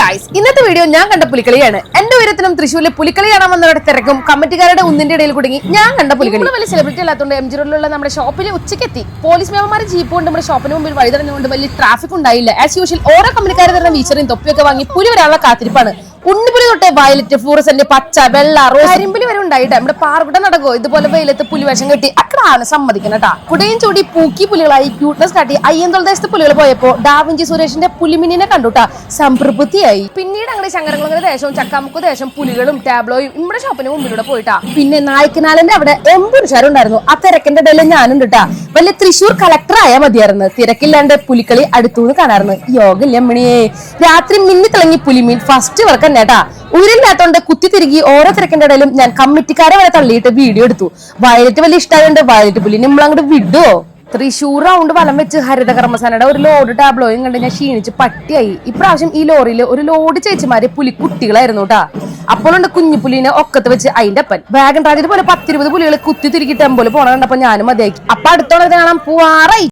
Guys ഇന്നത്തെ video ഞാൻ കണ്ട പുലിക്കളിയാണ്. എന്റെ ഉയരത്തിനും തൃശ്ശൂരിലെ പുലിക്കളി കാണാൻ വന്നവരുടെ തിരക്കും. കമ്മിറ്റിക്കാരുടെ ഒന്നിന്റെ ഇടയിൽ കുടുങ്ങി. ഞാൻ കണ്ട പുലിക്കളി. വലിയ സെലിബ്രിറ്റി അല്ലാത്തതുകൊണ്ട് എം ജി റോഡിലുള്ള നമ്മുടെ ഷോപ്പിൽ ഉച്ചയ്ക്ക് എത്തി പോലീസ് മേമന്മാർ ജീപ്പ് കൊണ്ട് നമ്മുടെ ഷോപ്പിന് മുമ്പിൽ വഴി തടഞ്ഞുകൊണ്ട് വലിയ ട്രാഫിക് ഉണ്ടായില്ല. ആസ് യൂഷ്വൽ ഓരോ കമ്പനിക്കാർ തരുന്ന വീച്ചറിയും തൊപ്പിയൊക്കെ വാങ്ങി പുലി വരാനുള്ള കാത്തിരിപ്പാണ്. ഉണ്ണിപ്പുലി തൊട്ട് വയലറ്റ് ഫ്ലൂറസന്റ് പച്ച വെള്ള റോസ്. കരിമ്പുലി വരെ ഉണ്ടായിട്ട്. നമ്മുടെ പാർവിടെ നടക്കോ ഇതുപോലെ വെയിലത്ത് പുലി വേഷം കെട്ടി. അക്കടാണ് സമ്മതിക്കണം കേട്ടാ. കുടയും ചൂടി പൂക്കി പുലികളായി ക്യൂട്ട്നസ് കാട്ടി അയ്യന്തോൾ ദേശത്ത് പുലികൾ പോയപ്പോ ഡാവിഞ്ചി സുരേഷിന്റെ പുലിമിനിനെ കണ്ടുട്ടാ സംതൃപ്തിയായി. പിന്നീട് അങ്ങനെ ശങ്കരകുളങ്ങര ദേശവും ചക്കാമുക്ക് ദേശം പുലികളും ടാബ്ലോയും നമ്മുടെ ഷോപ്പിന് മുമ്പിലൂടെ പോയിട്ടാ. പിന്നെ നായ്ക്കനാലിന്റെ അവിടെ എമ്പുരുഷാരുണ്ടായിരുന്നു ആ തിരക്കിന്റെ ഇടയിൽ ഞാനും കിട്ടാ വലിയ തൃശൂർ കളക്ടർ ആയാൽ മതിയായിരുന്നു. തിരക്കില്ലാണ്ട് പുലിക്കളി അടുത്തു കാണാറുണ്ട്. യോഗ മണിയെ രാത്രി മിന്നി തിളങ്ങി പുലിമീൻ ഫസ്റ്റ് വർക്ക് തന്നെട്ടാ ഉയരില്ലാത്തോണ്ട് കുത്തി തിരികി ഓരോ തിരക്കിന്റെ ഇടയിലും ഞാൻ കമ്മിറ്റിക്കാരെ വരെ തള്ളിയിട്ട് വീഡിയോ എടുത്തു. വയലറ്റ് വലിയ ഇഷ്ടമായതുകൊണ്ട് വയലറ്റ് പുലി നമ്മൾ അങ്ങോട്ട് വിടുവോ തൃശ്ശൂർ റൗണ്ട് വലം വെച്ച് ഹരിത കർമ്മസേനയുടെ ഒരു ലോഡ് ടാബ്ലോയും കണ്ട് ഞാൻ ക്ഷീണിച്ച് പട്ടിയായി. ഇപ്രാവശ്യം ഈ ലോറിയിൽ ഒരു ലോഡ് ചേച്ചിമാരെ പുലിക്കുട്ടികളായിരുന്നു കേട്ടാ അപ്പോഴുണ്ട് കുഞ്ഞു പുലിനെ ഒക്കത്ത് വെച്ച് അതിന്റെ അപ്പൻ. വാഗൺ ട്രാജഡി പോലെ പത്തിരുപത് പുലികൾ കുത്തി തിരികി ടെമ്പോൽ പോണ കണ്ടപ്പോ ഞാനും മതിയാക്കി അപ്പൊ അടുത്തോളം കാണാൻ പോവാറായി.